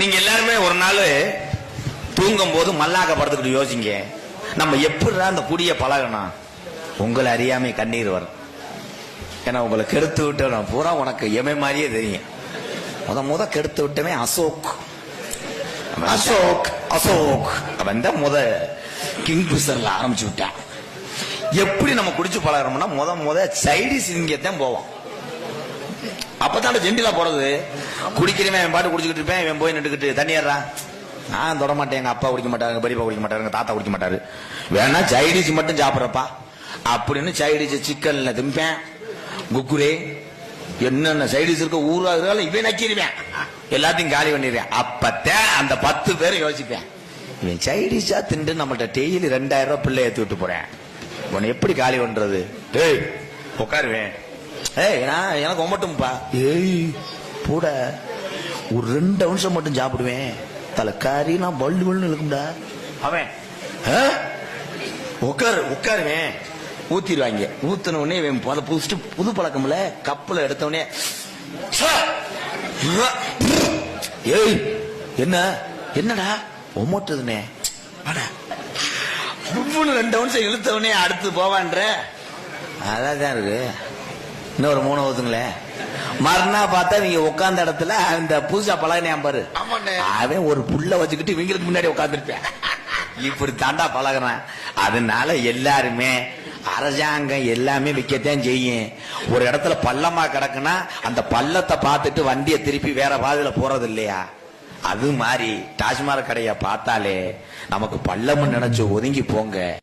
நீங்க எல்லாருமே ஒரு நாள் தூங்கும் போது மல்லாக்க படுத்துக்கிட்டு யோசிங்க. நம்ம எப்படிதான் அந்த குடிய பழகணும் உங்களை அறியாமை கண்ணீர் வரும். ஏன்னா உங்களை கெடுத்து விட்டவன் பூரா உனக்கு எமை மாதிரியே தெரியும். முத முத கெடுத்து விட்டமே அசோக். அசோக் அசோக். அவன் தான் முத கிங் பிசர்ல ஆரம்பிச்சு விட்டான். எப்படி நம்ம குடிச்சு பழகிறோம்னா முத முத சைடிஸ் தான் போவோம். அப்பதான் ஜெண்டிலா போறது. குடிக்கிறவன் என் பாட்டு குடிச்சுக்கிட்டு இருப்பேன் இவன் போய் நின்றுக்கிட்டு தண்ணியறா நான் தொட மாட்டேன் எங்க அப்பா குடிக்க மாட்டாரு பெரியப்பா குடிக்க மாட்டாரு எங்க தாத்தா குடிக்க மாட்டாரு. வேணா சைடிஸ் மட்டும் சாப்பிட்றப்பா. அப்படின்னு சைடிஸ் சிக்கன்ல திம்பேன். குக்குரே என்னென்ன சைடிஸ் இருக்க ஊரா இருந்தாலும் இவன் நக்கிடுவேன். எல்லாத்தையும் காலி பண்ணிடுவேன். அப்பத்தான் அந்த பத்து பேரும் யோசிப்பேன். இவன் சைடிஷா திண்டு நம்மள்ட்ட டெய்லி ரெண்டாயிரம் ரூபாய் பிள்ளை ஏத்தி விட்டு போறேன். உன்னை எப்படி காலி பண்றது? டேய் உட்காருவேன் ஏய் நான் எனக்கு ஒம்பட்டும்பா. ஏய் கூட ஒரு ரெண்டு நிமிஷம் மட்டும் சாப்பிடுவேன். தலைக்காரி நான் வள்ளு வள்ளு இருக்கும்டா. அவன்? உட்காரு உட்காருவேன் ஊத்திடுவாங்க. ஊத்தின உடனே இவன் புத புதுச்சு புது பழக்கம்ல கப்பல எடுத்த உடனே! ஏய் என்ன? என்னடா? ஒமட்டுதுனே ரெண்டு நிமிஷம் இழுத்தவனே அடுத்து போவான்ற. அதான் தான் இருக்கு. இன்னும் ஒரு மூணு ஊத்துங்களேன் மறுநா பார்த்தா நீங்க உட்கார்ந்த இடத்துல அந்த பூஜா பழகினேன் பாரு. அவன் ஒரு புள்ள வச்சுக்கிட்டு இவங்களுக்கு முன்னாடி உட்காந்துருப்பேன் இப்படி தாண்டா பழகுறான். அதனால எல்லாருமே அரசாங்கம் எல்லாமே விற்கத்தான் செய்யும். ஒரு இடத்துல பள்ளமா கிடக்குன்னா அந்த பள்ளத்தை பார்த்துட்டு வண்டியை திருப்பி வேற பாதையில போறது இல்லையா? அது மாதிரி டாஸ்மாக் கடையை பார்த்தாலே நமக்கு பள்ளம்னு நினைச்சு ஒதுங்கி போங்க.